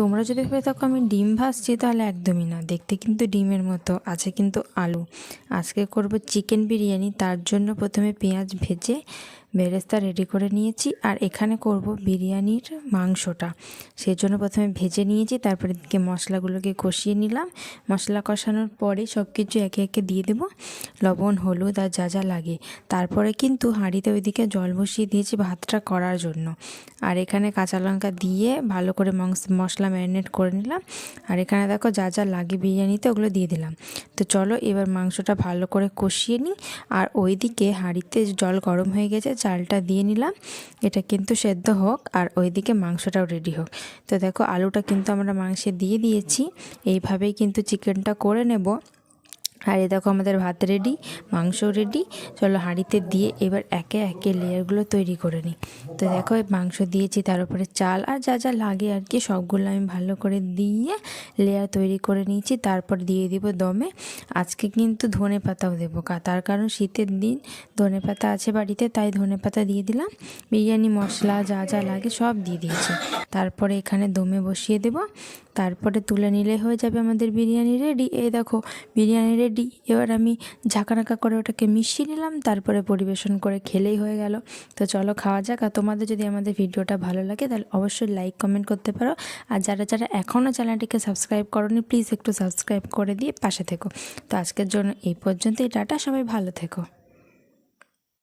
তোমরা যদি ভেবে থাকো আমি ডিম ভাজছি, তাহলে একদমই না। দেখতে কিন্তু ডিমের মতো, আছে কিন্তু আলু। আজকে করব চিকেন বিরিয়ানি, তার জন্য প্রথমে পেঁয়াজ ভেজে বেরেস্তা রেডি করে নিয়েছি আর এখানে করব বিরিয়ানির মাংসটা। সেই জন্য প্রথমে ভেজে নিয়েছি, তারপরে দিকে মশলাগুলোকে কষিয়ে নিলাম। মশলা কষানোর পরে সব কিছু একে একে দিয়ে দেবো। লবণ, হলুদ আর যা যা লাগে। তারপরে কিন্তু হাঁড়িতে ওইদিকে জল বসিয়ে দিয়েছি ভাতটা করার জন্য। আর এখানে কাঁচা লঙ্কা দিয়ে ভালো করে মাংস মশলা ম্যারিনেট করে নিলাম। আর এখানে দেখো যা যা লাগে বিরিয়ানিতে ওগুলো দিয়ে দিলাম। তো চলো এবার মাংসটা ভালো করে কষিয়ে নিই। আর ওইদিকে হাঁড়িতে জল গরম হয়ে গেছে চালটা দিয়ে নিলাম। এটা কিন্তু সেদ্ধ হোক আর ওইদিকে মাংসটাও রেডি হোক। তো দেখো, আলুটা কিন্তু আমরা মাংসে দিয়ে দিয়েছি। এইভাবেই কিন্তু চিকেনটা করে নেব। আর এ দেখো আমাদের ভাত রেডি মাংস রেডি চলো হাঁড়িতে দিয়ে এবার একে একে লেয়ারগুলো তৈরি করে নিই। তো দেখো মাংস দিয়েছি, তার উপরে চাল আর যা যা লাগে আর কি, সবগুলো আমি ভালো করে দিয়ে লেয়ার তৈরি করে নিয়েছি। তারপর দিয়ে দিব দমে। আজকে কিন্তু ধনে পাতাও দেবো তার কারণ শীতের দিন ধনে পাতা আছে বাড়িতে, তাই ধনে পাতা দিয়ে দিলাম। বিরিয়ানি, মশলা যা যা লাগে সব দিয়ে দিয়েছি। তারপরে এখানে দমে বসিয়ে দেব। তারপরে তুলে নিলে হয়ে যাবে আমাদের বিরিয়ানি রেডি এই দেখো, বিরিয়ানি রেডি এবার আমি ঝাঁকানাকা করে ওটাকে মিশিয়ে নিলাম, তারপরে পরিবেশন করে খেলেই হয়ে গেল। তো চলো খাওয়া যাক। আর তোমাদের যদি আমাদের ভিডিওটা ভালো লাগে, তাহলে অবশ্যই লাইক কমেন্ট করতে পারো। আর যারা যারা এখনও চ্যানেলটিকে সাবস্ক্রাইব করনি প্লিজ একটু সাবস্ক্রাইব করে দিয়ে পাশে থেকো। তো আজকের জন্য এই পর্যন্তই। টাটা, সবাই ভালো থেকো।